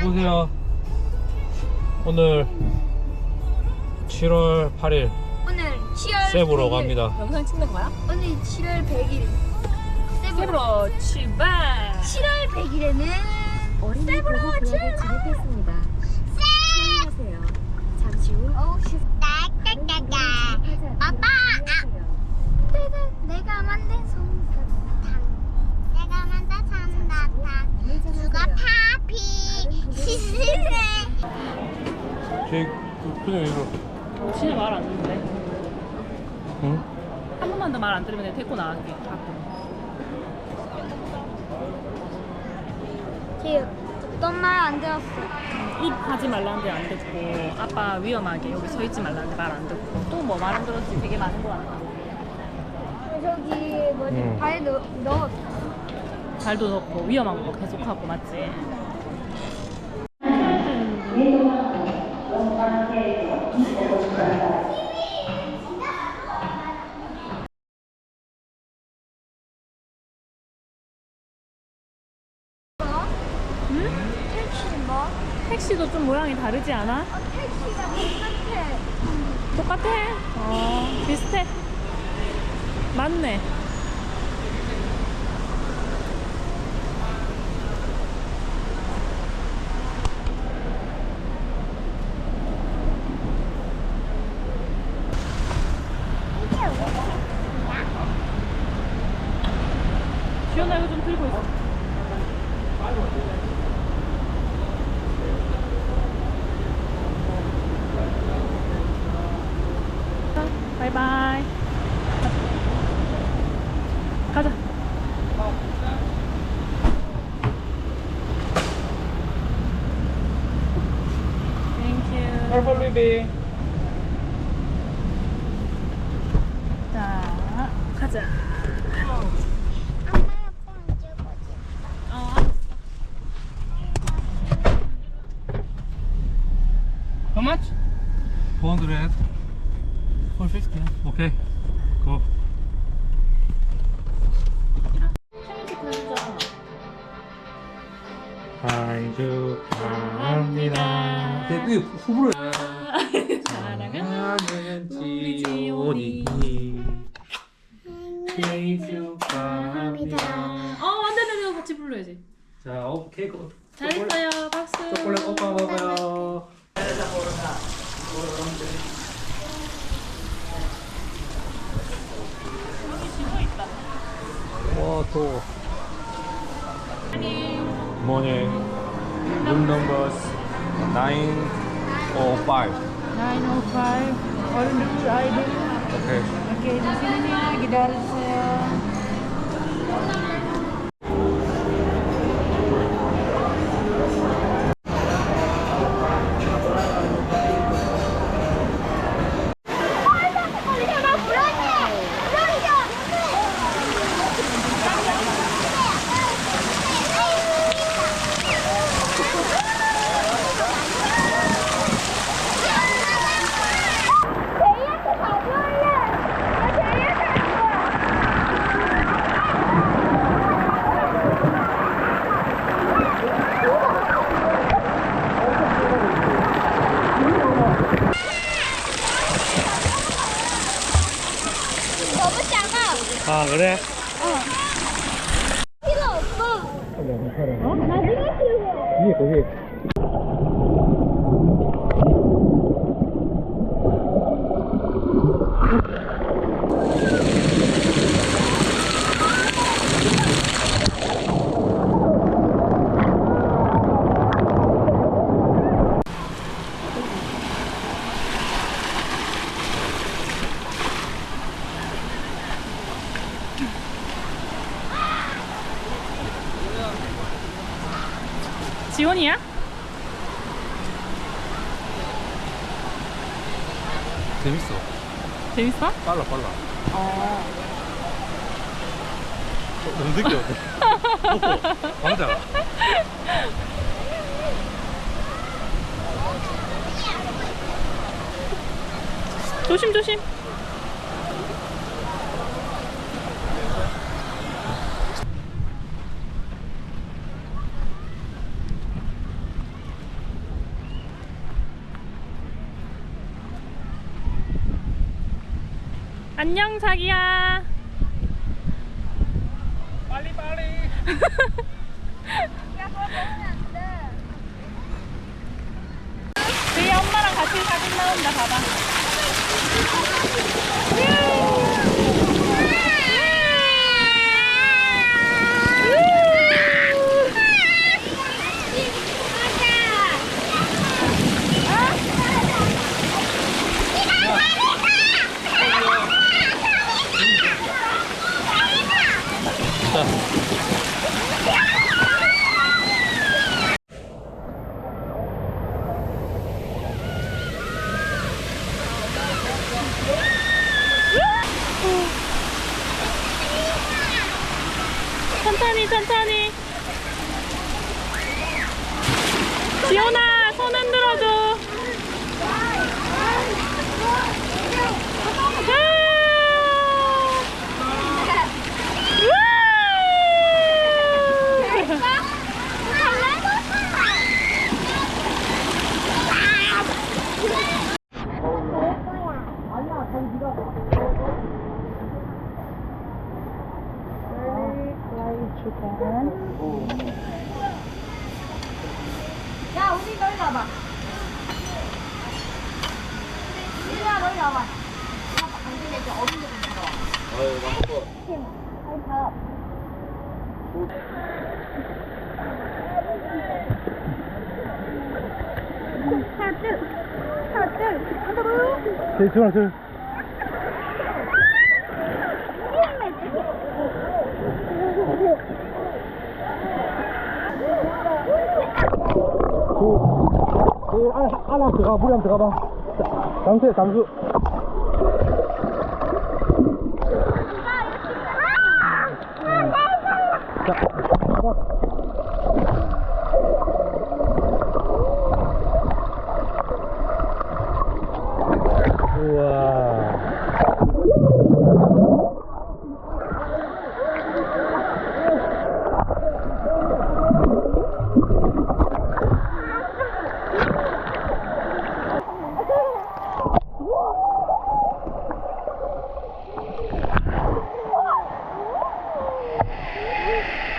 이보세요. 오늘 7월 8일 오늘 7월 세부로 100일. 갑니다. 영상 찍는 거야? 오늘 7월 100일. 세부로. 세브로 출발! 7월 100일에는 어린이 세브로 보호 구역에 출발! 진입했습니다. 수행하세요. 잠시 후 어우 씨. 다른 따따따따. 방법을 아빠! 내가, 만든 솜사탕. 내가 만든 솜사탕. 누가 파피 시스레. 제 그냥 이거. 진짜 말 안 듣는데? 응? 한 번만 더 말 안 들으면 내가 데리고 나갈게. 가끔. 지금 어떤 말 안 들었어. 입 하지 말라는데 안 듣고 아빠 위험하게 여기 서 있지 말라는데 말 안 듣고 또 뭐 말 안 들었지 되게 많은 거 같아. 저기 뭐지 응. 발 넣, 넣었어. 발도 넣고 위험한 거 계속하고 맞지? 택시 뭐? 택시도 좀 모양이 다르지 않아? 어, 택시가 똑같아. 똑같아? 어 비슷해. 맞네. 지연아 이거 좀 들고 있어. 바이바이. 가자. 베이비. 자, 가자. 엄마 아빠 이제 뭐지? 어, How much? 400. 450. 오케이. 고. 생일 축하합니다. 데뷔 후보를 사랑하는 지온이. 생일 축하합니다. 어, 완전 이거 같이 불러야지. 자, 어, 케이크. 잘했어요. 박수. 초콜릿 오빠 먹어요. 와, 더워. morning. Room numbers 905. 905. 얼른 아이들. 오케이. 오케이, 작아. 아, 그래? 필요 없어. 어? 나중에 필요해. 위에 거기. 지원이야? 재밌어. 재밌어? 빨라, 빨라. 어. 너무 늦게 왔네. 왕자가. 조심 조심. 안녕 자기야. 빨리 빨리. 저희 엄마랑 같이 사진 나온다 봐봐. 천천히 천천히. 지연아 손 흔들어줘. 야, 우리 너 일로 와봐. 유리야, 너 일로 와봐. 안 되네, 이제 어른들 좀 들어와. 아유 나 먹어. 아이, 봐. 하나, 둘. 하나, 둘. 하나, 둘. 제 전화 들. 그, 안, 안에 들어가, 물에 한번 들어가봐. 자, 잠수해, 잠수. 자, 가봐. 우와.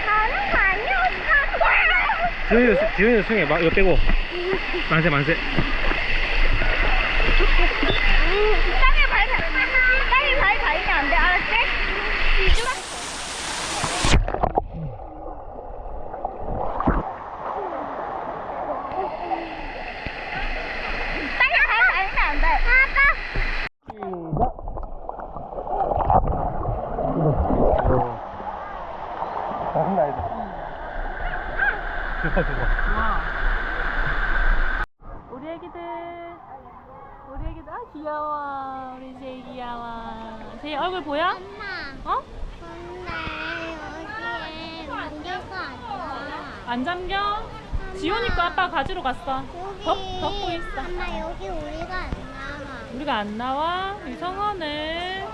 가는 거 아니야, 오빠? 지훈이, 지훈이 승해, 막, 이거 빼고. 만세, 만세. 땅에 발, 땅에 발 닿으면 안 돼, 알았지? 이쪽아. 땅에 발 닿으면 안 돼. 아빠. 장난 아니다. 좋아, 좋아. 우리 애기들 우리 애기들 아 귀여워 우리 제이 귀여워 제이 얼굴 보여? 엄마. 어? 근데 여기에 문제가 아니야. 안 잠겨? 거 아빠 가지러 갔어 여기. 덮, 덮고 있어 엄마 여기 우리가 안 나와. 우리가 안 나와? 이상하네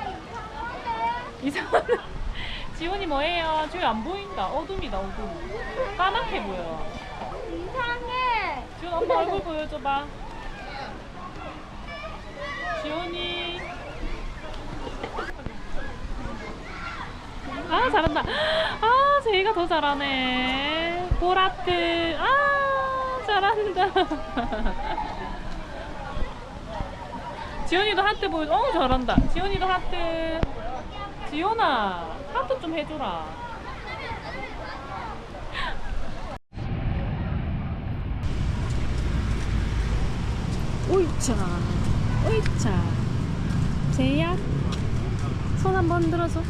이상하네 지훈이 뭐예요? 지훈이 안 보인다. 어둠이다 어둠. 까맣게 보여. 이상해. 지훈 엄마 얼굴 보여줘봐. 지훈이. 아 잘한다. 아 제이가 더 잘하네. 보라트. 아 잘한다. 지훈이도 하트 보여줘. 어 잘한다. 지훈이도 하트. 지훈아 하트 좀 해줘라. 오이차. 오이차. 제이야 손 한 번 들어줘.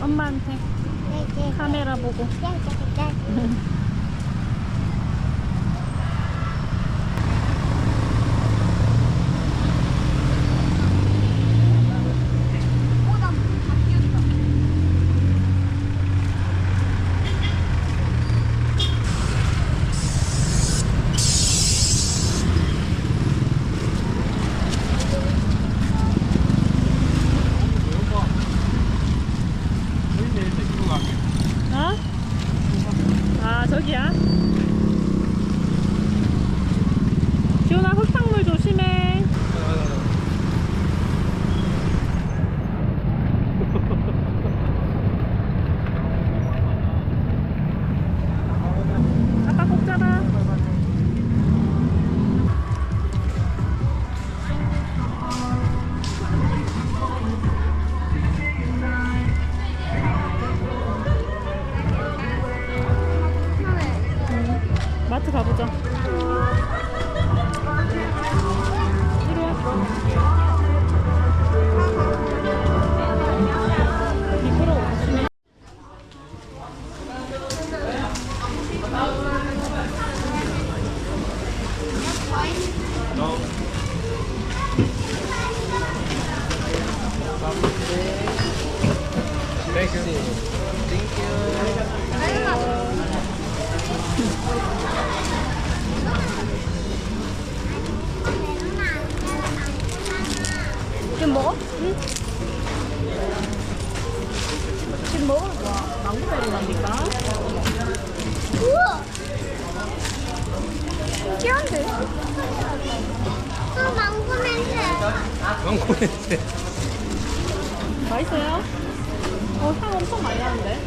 엄마한테. 카메라 보고 망고 냄새. 맛있어요? 어, 향 엄청 많이 나는데?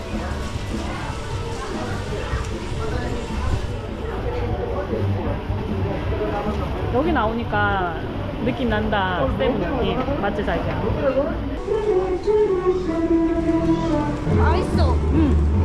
여기 나오니까 느낌 난다. 세븐 느낌. 맞지, 자기야? 맛있어. 응.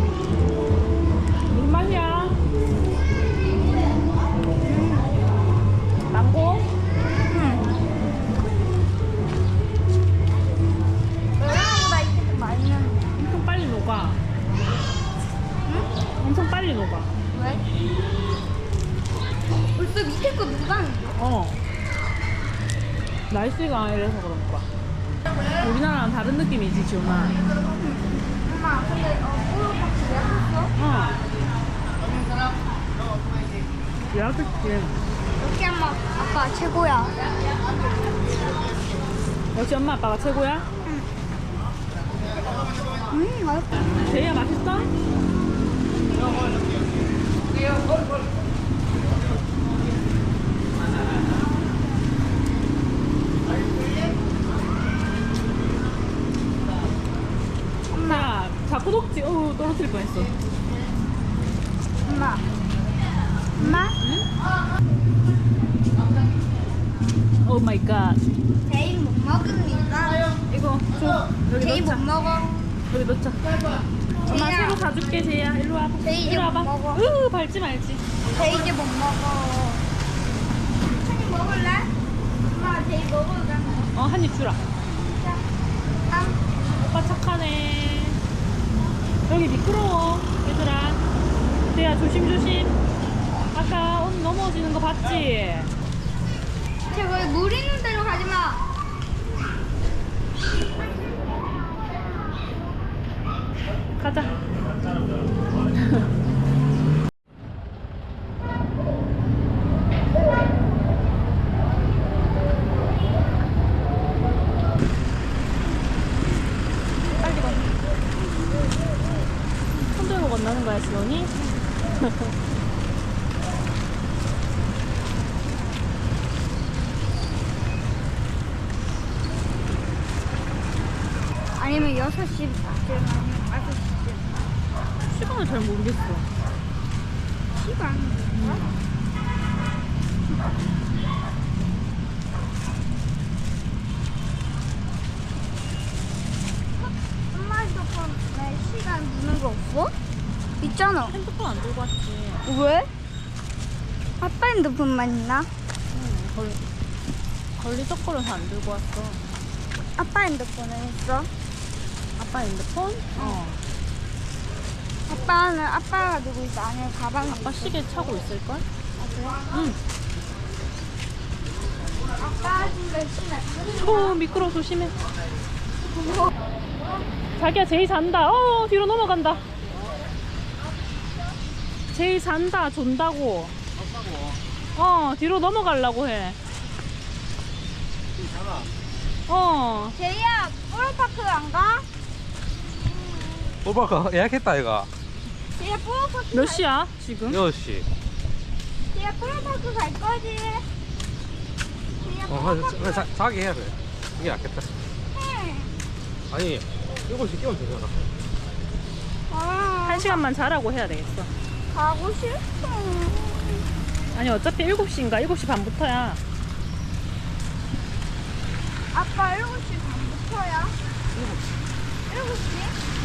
느낌이지, 지훈아. 엄마, 근데 어, 꼬르박스 예뻤어? 어. 예약했지. 여기 엄마, 아빠 최고야. 역시 엄마 아빠가 최고야? 음, 맛있어. 제이야 맛있어? 녹지? 어 떨어뜨릴 뻔했어 엄마. 엄마? 오 마이 갓 제이 못 먹으니까. 이거 줘 여기 제이 못 넣자 먹어. 여기 넣자 엄마 제이야. 새로 사줄게 제이야 일로 와봐 제이 이제 일로 와봐 못 먹어. 으 밟지 말지 제이 이제 못 먹어. 제이 먹을래? 엄마, 제이 먹을래? 어 한 입 주라 자. 오빠 착하네. 여기 미끄러워, 얘들아. 대야 조심조심. 아까 옷 넘어지는 거 봤지? 제거물 있는 데로 가지 마. 가자. 빨리 가. 손 들고 건너는 거야, 지원이? 아니면 6시 아니면 5시쯤. 시간을 잘 모르겠어. 시간. 엄마 핸드폰에 시간 무는 거 없어? 있잖아. 핸드폰 안 들고 왔지. 왜? 아빠 핸드폰만 있나? 응, 걸, 걸리적거려서 안 들고 왔어. 아빠 핸드폰은 있어. 아빠 핸드폰? 어. 아빠는 아빠가 들고 있어. 아니면 가방. 아빠 시계 차고 있을걸? 아, 그래? 응. 아빠 집에 시간. 어, 미끄러 워 조심해. 자기야 제이 잔다. 어 뒤로 넘어간다. 제이 잔다. 존다고. 어 뒤로 넘어가려고 해. 어 제이야, 보러파크 안 가? 오빠가 예약했다 보러파크 몇 갈- 시야 지금? 6시. 제이야, 보러파크 갈 거지? 어, 자, 자, 자기 해야 돼. 이게 낫겠다. 해. 아니, 7시 깨면 되잖아. 아, 한 시간만 자라고 해야 되겠어. 가고 싶어. 아니 어차피 7시인가 7시 반부터야. 아빠 7시 반부터야? 7시?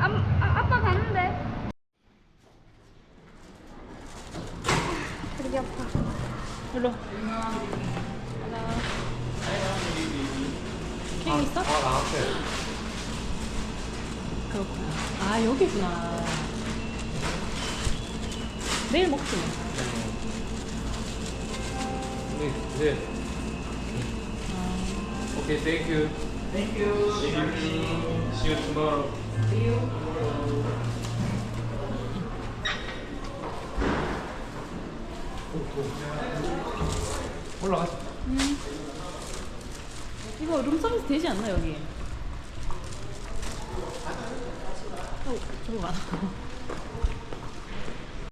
아, 아, 일로. 하나. 케이크 아, 있어? 아, 나한테. 그렇구나. 아, 여기구나. 내일 먹지. 뭐. 네. 네, 네. Okay, thank you. Thank you. See you. See you tomorrow. 올라가. 이거 룸 서비스 되지 않나, 여기? 어, 저거 봐.